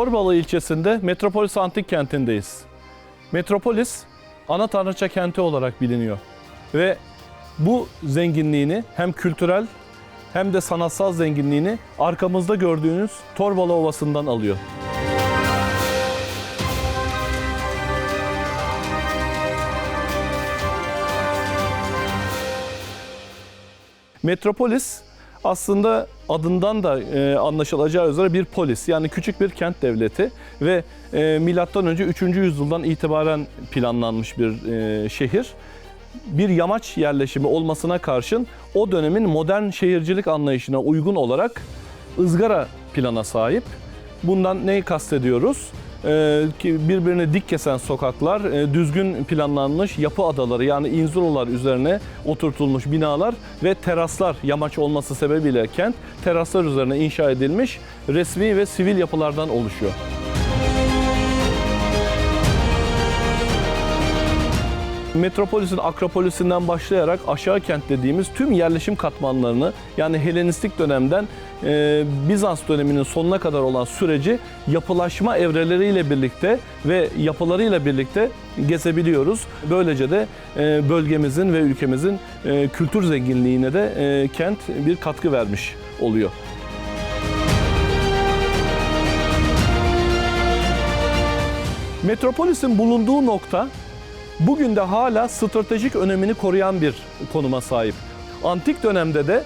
Torbalı ilçesinde Metropolis Antik Kenti'ndeyiz. Metropolis ana tanrıça kenti olarak biliniyor. Ve bu zenginliğini hem kültürel hem de sanatsal zenginliğini arkamızda gördüğünüz Torbalı Ovası'ndan alıyor. Metropolis aslında adından da e, anlaşılacağı üzere bir polis yani küçük bir kent devleti ve e, milattan önce 3. yüzyıldan itibaren planlanmış bir e, şehir. Bir yamaç yerleşimi olmasına karşın o dönemin modern şehircilik anlayışına uygun olarak ızgara plana sahip. Bundan neyi kastediyoruz? Ee, ki birbirini dik kesen sokaklar, e, düzgün planlanmış yapı adaları yani inzulalar üzerine oturtulmuş binalar ve teraslar yamaç olması sebebiyle kent teraslar üzerine inşa edilmiş resmi ve sivil yapılardan oluşuyor. Metropolisin Akropolisinden başlayarak aşağı kent dediğimiz tüm yerleşim katmanlarını yani Helenistik dönemden e, Bizans döneminin sonuna kadar olan süreci yapılaşma evreleriyle birlikte ve yapılarıyla birlikte gezebiliyoruz. Böylece de e, bölgemizin ve ülkemizin e, kültür zenginliğine de e, kent bir katkı vermiş oluyor. Metropolis'in bulunduğu nokta bugün de hala stratejik önemini koruyan bir konuma sahip. Antik dönemde de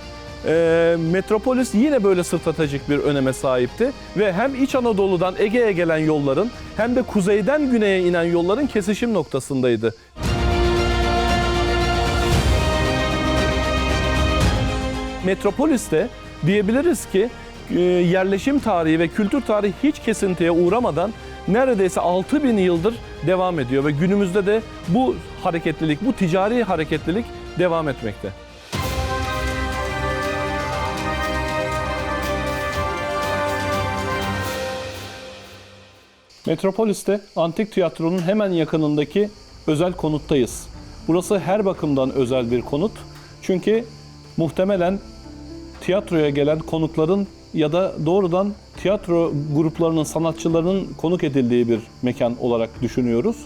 e, Metropolis yine böyle stratejik bir öneme sahipti ve hem İç Anadolu'dan Ege'ye gelen yolların hem de kuzeyden güneye inen yolların kesişim noktasındaydı. Metropolis'te diyebiliriz ki e, yerleşim tarihi ve kültür tarihi hiç kesintiye uğramadan neredeyse 6000 yıldır devam ediyor ve günümüzde de bu hareketlilik, bu ticari hareketlilik devam etmekte. Metropolis'te antik tiyatronun hemen yakınındaki özel konuttayız. Burası her bakımdan özel bir konut. Çünkü muhtemelen tiyatroya gelen konukların ya da doğrudan tiyatro gruplarının, sanatçılarının konuk edildiği bir mekan olarak düşünüyoruz.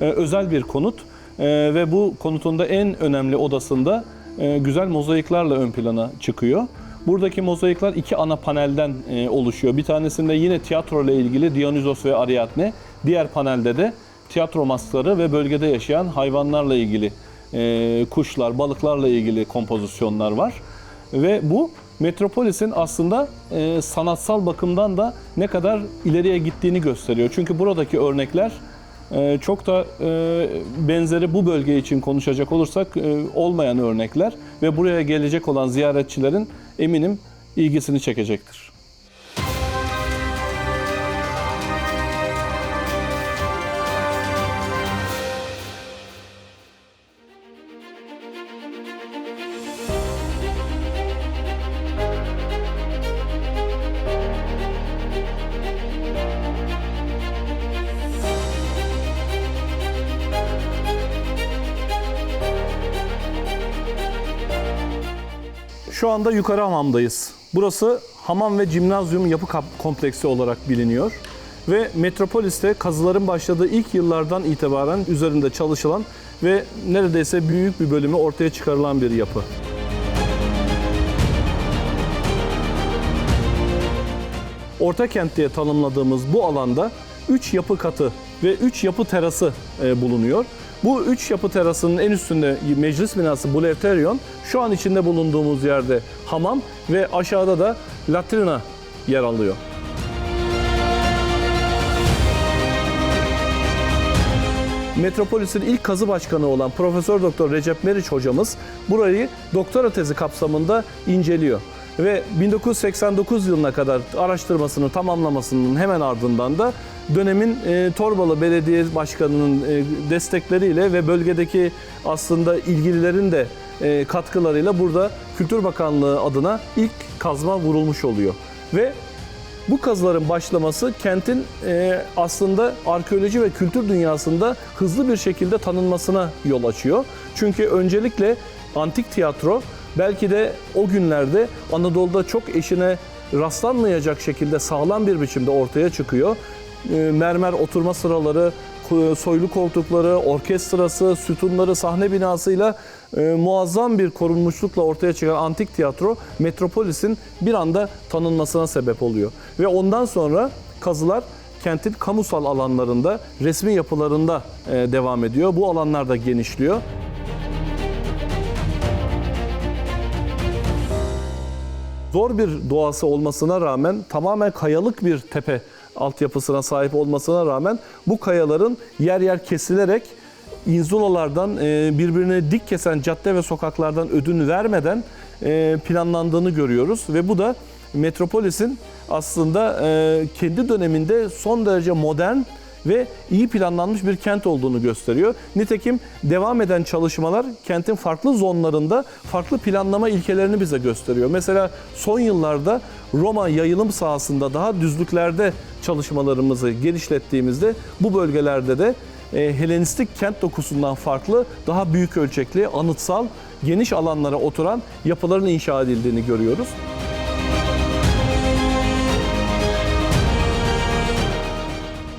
Ee, özel bir konut Ee, ve bu konutun da en önemli odasında e, güzel mozaiklerle ön plana çıkıyor. Buradaki mozaikler iki ana panelden e, oluşuyor. Bir tanesinde yine tiyatro ile ilgili Dionysos ve Ariadne. Diğer panelde de tiyatro maskları ve bölgede yaşayan hayvanlarla ilgili e, kuşlar, balıklarla ilgili kompozisyonlar var. Ve bu Metropolis'in aslında e, sanatsal bakımdan da ne kadar ileriye gittiğini gösteriyor. Çünkü buradaki örnekler e, çok da e, benzeri bu bölge için konuşacak olursak e, olmayan örnekler ve buraya gelecek olan ziyaretçilerin eminim ilgisini çekecektir. Şu anda yukarı hamamdayız. Burası hamam ve cimnazyum yapı kompleksi olarak biliniyor. Ve Metropolis'te kazıların başladığı ilk yıllardan itibaren üzerinde çalışılan ve neredeyse büyük bir bölümü ortaya çıkarılan bir yapı. Orta kent diye tanımladığımız bu alanda 3 yapı katı ve 3 yapı terası e, bulunuyor. Bu 3 yapı terasının en üstünde meclis binası Bulevterion, şu an içinde bulunduğumuz yerde hamam ve aşağıda da latrina yer alıyor. Metropolis'in ilk kazı başkanı olan Profesör Doktor Recep Meriç hocamız burayı doktora tezi kapsamında inceliyor. Ve 1989 yılına kadar araştırmasını tamamlamasının hemen ardından da dönemin e, Torbalı Belediye Başkanı'nın e, destekleriyle ve bölgedeki aslında ilgililerin de e, katkılarıyla burada Kültür Bakanlığı adına ilk kazma vurulmuş oluyor. Ve bu kazıların başlaması kentin e, aslında arkeoloji ve kültür dünyasında hızlı bir şekilde tanınmasına yol açıyor. Çünkü öncelikle antik tiyatro belki de o günlerde Anadolu'da çok eşine rastlanmayacak şekilde sağlam bir biçimde ortaya çıkıyor. E, mermer oturma sıraları, soylu koltukları, orkestrası, sütunları, sahne binasıyla e, muazzam bir korunmuşlukla ortaya çıkan antik tiyatro Metropolis'in bir anda tanınmasına sebep oluyor. Ve ondan sonra kazılar kentin kamusal alanlarında, resmi yapılarında e, devam ediyor. Bu alanlar da genişliyor. Zor bir doğası olmasına rağmen tamamen kayalık bir tepe altyapısına sahip olmasına rağmen bu kayaların yer yer kesilerek inzulalardan e, birbirini dik kesen cadde ve sokaklardan ödün vermeden e, planlandığını görüyoruz. Ve bu da Metropolis'in aslında e, kendi döneminde son derece modern ve iyi planlanmış bir kent olduğunu gösteriyor. Nitekim devam eden çalışmalar kentin farklı zonlarında farklı planlama ilkelerini bize gösteriyor. Mesela son yıllarda Roma yayılım sahasında daha düzlüklerde çalışmalarımızı genişlettiğimizde bu bölgelerde de e, Helenistik kent dokusundan farklı, daha büyük ölçekli, anıtsal, geniş alanlara oturan yapıların inşa edildiğini görüyoruz.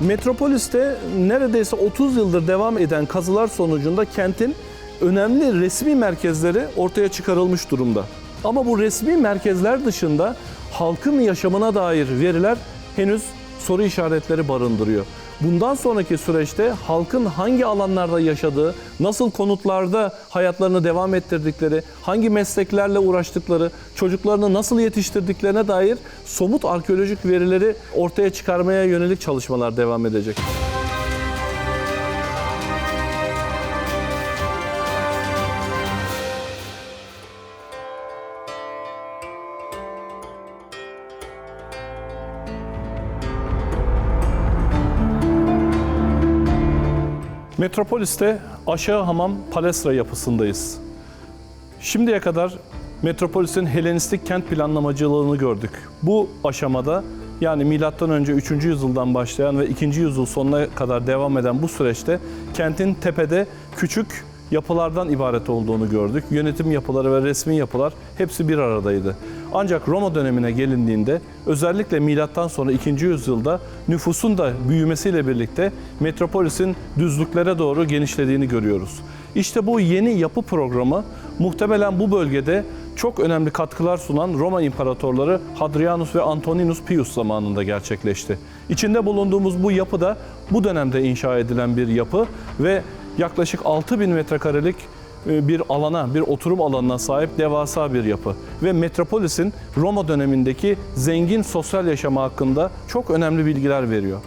Metropolis'te neredeyse 30 yıldır devam eden kazılar sonucunda kentin önemli resmi merkezleri ortaya çıkarılmış durumda. Ama bu resmi merkezler dışında halkın yaşamına dair veriler henüz soru işaretleri barındırıyor. Bundan sonraki süreçte halkın hangi alanlarda yaşadığı, nasıl konutlarda hayatlarını devam ettirdikleri, hangi mesleklerle uğraştıkları, çocuklarını nasıl yetiştirdiklerine dair somut arkeolojik verileri ortaya çıkarmaya yönelik çalışmalar devam edecek. Metropolis'te aşağı hamam palestra yapısındayız. Şimdiye kadar Metropolis'in Helenistik kent planlamacılığını gördük. Bu aşamada yani milattan önce 3. yüzyıldan başlayan ve 2. yüzyıl sonuna kadar devam eden bu süreçte kentin tepede küçük yapılardan ibaret olduğunu gördük. Yönetim yapıları ve resmi yapılar hepsi bir aradaydı. Ancak Roma dönemine gelindiğinde özellikle milattan sonra 2. yüzyılda nüfusun da büyümesiyle birlikte metropolisin düzlüklere doğru genişlediğini görüyoruz. İşte bu yeni yapı programı muhtemelen bu bölgede çok önemli katkılar sunan Roma imparatorları Hadrianus ve Antoninus Pius zamanında gerçekleşti. İçinde bulunduğumuz bu yapı da bu dönemde inşa edilen bir yapı ve yaklaşık 6000 metrekarelik bir alana, bir oturum alanına sahip devasa bir yapı. Ve Metropolis'in Roma dönemindeki zengin sosyal yaşamı hakkında çok önemli bilgiler veriyor.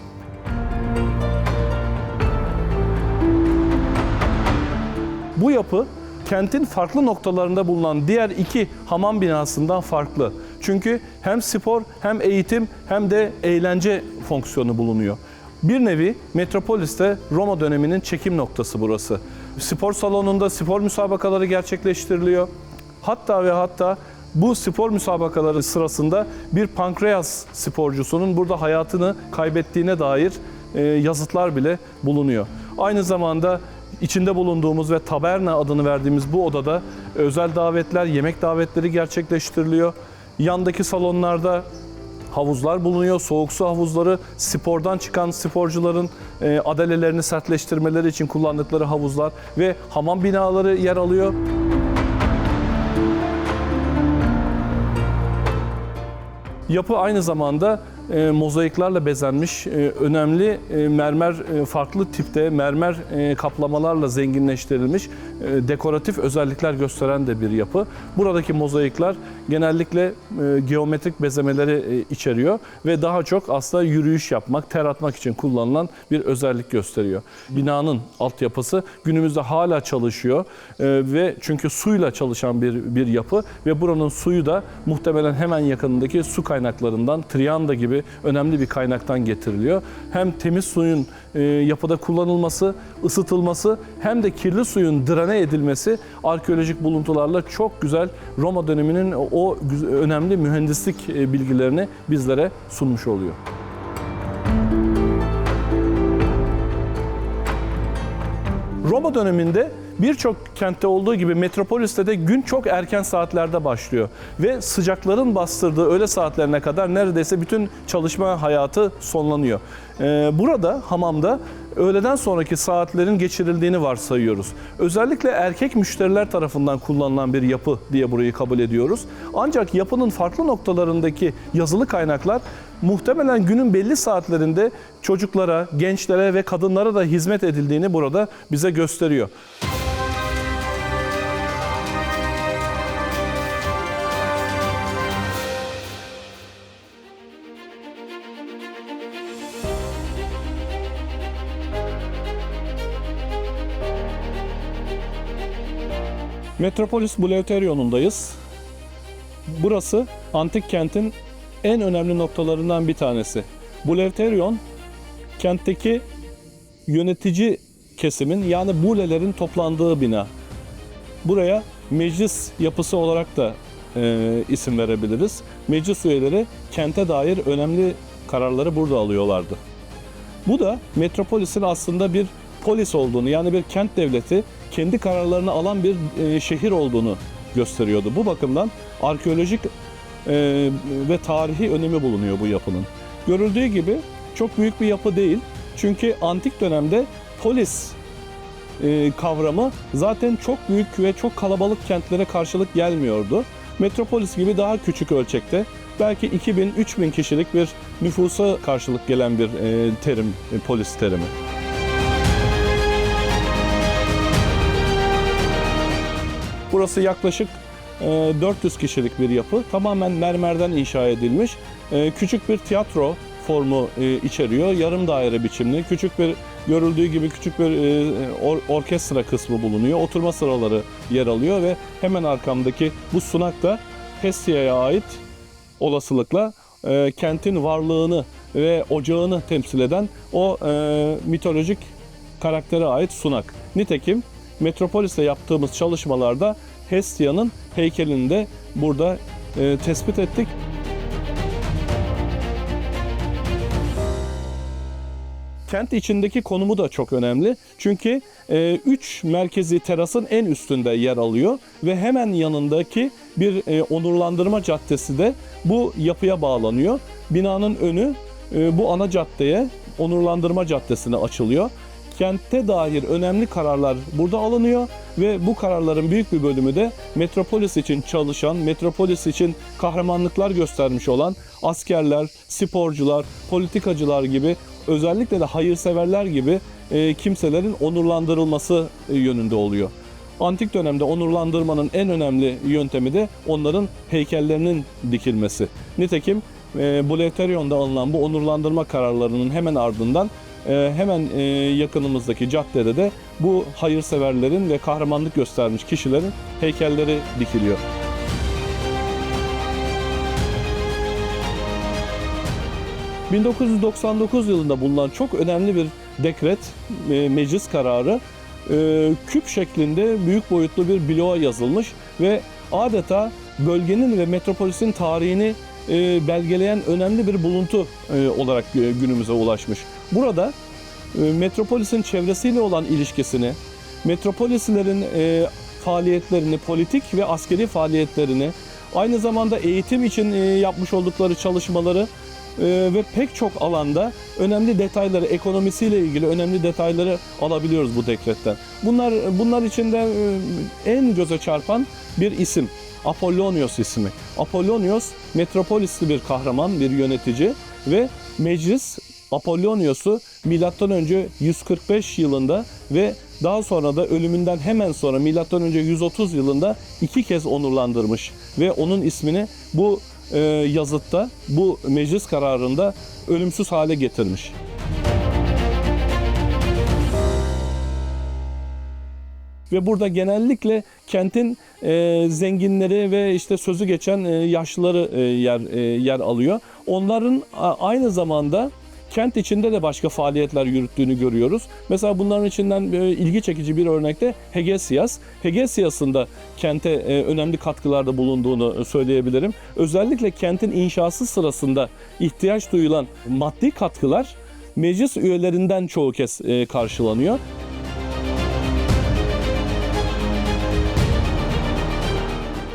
Bu yapı kentin farklı noktalarında bulunan diğer iki hamam binasından farklı. Çünkü hem spor hem eğitim hem de eğlence fonksiyonu bulunuyor. Bir nevi Metropolis'te Roma döneminin çekim noktası burası. Spor salonunda spor müsabakaları gerçekleştiriliyor. Hatta ve hatta bu spor müsabakaları sırasında bir pankreas sporcusunun burada hayatını kaybettiğine dair e, yazıtlar bile bulunuyor. Aynı zamanda içinde bulunduğumuz ve taberna adını verdiğimiz bu odada özel davetler, yemek davetleri gerçekleştiriliyor. Yandaki salonlarda havuzlar bulunuyor. Soğuk su havuzları, spordan çıkan sporcuların e, adalelerini sertleştirmeleri için kullandıkları havuzlar ve hamam binaları yer alıyor. Yapı aynı zamanda e, mozaiklerle bezenmiş, e, önemli e, mermer e, farklı tipte mermer e, kaplamalarla zenginleştirilmiş, e, dekoratif özellikler gösteren de bir yapı. Buradaki mozaikler genellikle e, geometrik bezemeleri e, içeriyor ve daha çok aslında yürüyüş yapmak, ter atmak için kullanılan bir özellik gösteriyor. Binanın altyapısı günümüzde hala çalışıyor e, ve çünkü suyla çalışan bir bir yapı ve buranın suyu da muhtemelen hemen yakınındaki su kaynaklarından Trianda gibi önemli bir kaynaktan getiriliyor. Hem temiz suyun e, yapıda kullanılması, ısıtılması hem de kirli suyun drene edilmesi arkeolojik buluntularla çok güzel Roma döneminin o önemli mühendislik e, bilgilerini bizlere sunmuş oluyor. Roma döneminde birçok kentte olduğu gibi Metropolis'te de gün çok erken saatlerde başlıyor. Ve sıcakların bastırdığı öğle saatlerine kadar neredeyse bütün çalışma hayatı sonlanıyor. Ee, burada hamamda öğleden sonraki saatlerin geçirildiğini varsayıyoruz. Özellikle erkek müşteriler tarafından kullanılan bir yapı diye burayı kabul ediyoruz. Ancak yapının farklı noktalarındaki yazılı kaynaklar muhtemelen günün belli saatlerinde çocuklara, gençlere ve kadınlara da hizmet edildiğini burada bize gösteriyor. Metropolis Buleuterion'undayız. Burası antik kentin en önemli noktalarından bir tanesi. Buleuterion kentteki yönetici kesimin yani bulelerin toplandığı bina. Buraya meclis yapısı olarak da e, isim verebiliriz. Meclis üyeleri kente dair önemli kararları burada alıyorlardı. Bu da metropolisin aslında bir polis olduğunu yani bir kent devleti kendi kararlarını alan bir e, şehir olduğunu gösteriyordu. Bu bakımdan arkeolojik e, ve tarihi önemi bulunuyor bu yapının. Görüldüğü gibi çok büyük bir yapı değil. Çünkü antik dönemde polis e, kavramı zaten çok büyük ve çok kalabalık kentlere karşılık gelmiyordu. Metropolis gibi daha küçük ölçekte belki 2000-3000 kişilik bir nüfusa karşılık gelen bir e, terim, e, polis terimi. Burası yaklaşık e, 400 kişilik bir yapı. Tamamen mermerden inşa edilmiş. E, Küçük bir tiyatro formu e, içeriyor. Yarım daire biçimli. Küçük bir görüldüğü gibi küçük bir e, or- orkestra kısmı bulunuyor. Oturma sıraları yer alıyor ve hemen arkamdaki bu sunak da Hestia'ya ait olasılıkla e, kentin varlığını ve ocağını temsil eden o e, mitolojik karaktere ait sunak. Nitekim Metropolis'te yaptığımız çalışmalarda Hestia'nın heykelini de burada e, tespit ettik. Kent içindeki konumu da çok önemli. Çünkü 3 merkezi terasın en üstünde yer alıyor ve hemen yanındaki bir e, onurlandırma caddesi de bu yapıya bağlanıyor. Binanın önü e, bu ana caddeye, onurlandırma caddesine açılıyor. Kentte dair önemli kararlar burada alınıyor ve bu kararların büyük bir bölümü de Metropolis için çalışan, Metropolis için kahramanlıklar göstermiş olan askerler, sporcular, politikacılar gibi özellikle de hayırseverler gibi e, kimselerin onurlandırılması e, yönünde oluyor. Antik dönemde onurlandırmanın en önemli yöntemi de onların heykellerinin dikilmesi. Nitekim e, Buleuterion'da alınan bu onurlandırma kararlarının hemen ardından hemen e, yakınımızdaki caddede de bu hayırseverlerin ve kahramanlık göstermiş kişilerin heykelleri dikiliyor. ...1999 yılında bulunan çok önemli bir dekret, e, meclis kararı... e, ...küp şeklinde büyük boyutlu bir bloğa yazılmış... ...ve adeta bölgenin ve metropolisin tarihini e, belgeleyen önemli bir buluntu e, olarak e, günümüze ulaşmış. Burada metropolisin çevresiyle olan ilişkisini, metropolislerin faaliyetlerini, politik ve askeri faaliyetlerini, aynı zamanda eğitim için yapmış oldukları çalışmaları ve pek çok alanda önemli detayları, ekonomisiyle ilgili önemli detayları alabiliyoruz bu dekretten. Bunlar bunlar içinde en göze çarpan bir isim. Apollonios ismi. Apollonios metropolisli bir kahraman, bir yönetici ve meclis Apollonios'u milattan önce 145 yılında ve daha sonra da ölümünden hemen sonra milattan önce 130 yılında iki kez onurlandırmış ve onun ismini bu e, yazıtta, bu meclis kararında ölümsüz hale getirmiş. Ve burada genellikle kentin e, zenginleri ve işte sözü geçen e, yaşlıları e, yer e, yer alıyor. Onların aynı zamanda kent içinde de başka faaliyetler yürüttüğünü görüyoruz. Mesela bunların içinden e, ilgi çekici bir örnekte Hegesias. Hegesias'ın da kente e, önemli katkılarda bulunduğunu e, söyleyebilirim. Özellikle kentin inşası sırasında ihtiyaç duyulan maddi katkılar meclis üyelerinden çoğu kez karşılanıyor.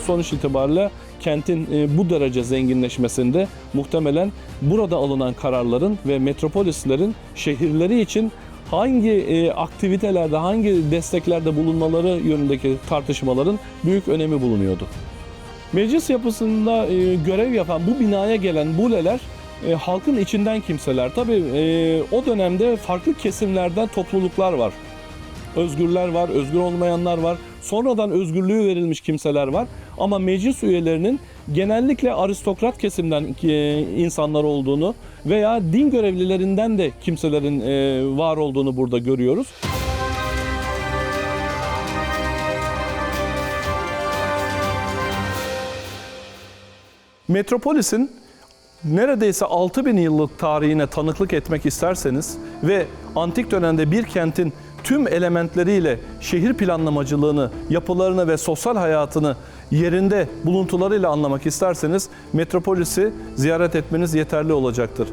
Sonuç itibariyle kentin e, bu derece zenginleşmesinde muhtemelen burada alınan kararların ve metropolislerin şehirleri için hangi e, aktivitelerde, hangi desteklerde bulunmaları yönündeki tartışmaların büyük önemi bulunuyordu. Meclis yapısında e, görev yapan bu binaya gelen buleler halkın içinden kimseler. Tabii o dönemde farklı kesimlerden topluluklar var. Özgürler var, özgür olmayanlar var. Sonradan özgürlüğü verilmiş kimseler var. Ama meclis üyelerinin genellikle aristokrat kesimden e, insanlar olduğunu veya din görevlilerinden de kimselerin e, var olduğunu burada görüyoruz. Metropolis'in neredeyse 6000 yıllık tarihine tanıklık etmek isterseniz ve antik dönemde bir kentin tüm elementleriyle şehir planlamacılığını, yapılarını ve sosyal hayatını yerinde buluntularıyla anlamak isterseniz Metropolis'i ziyaret etmeniz yeterli olacaktır.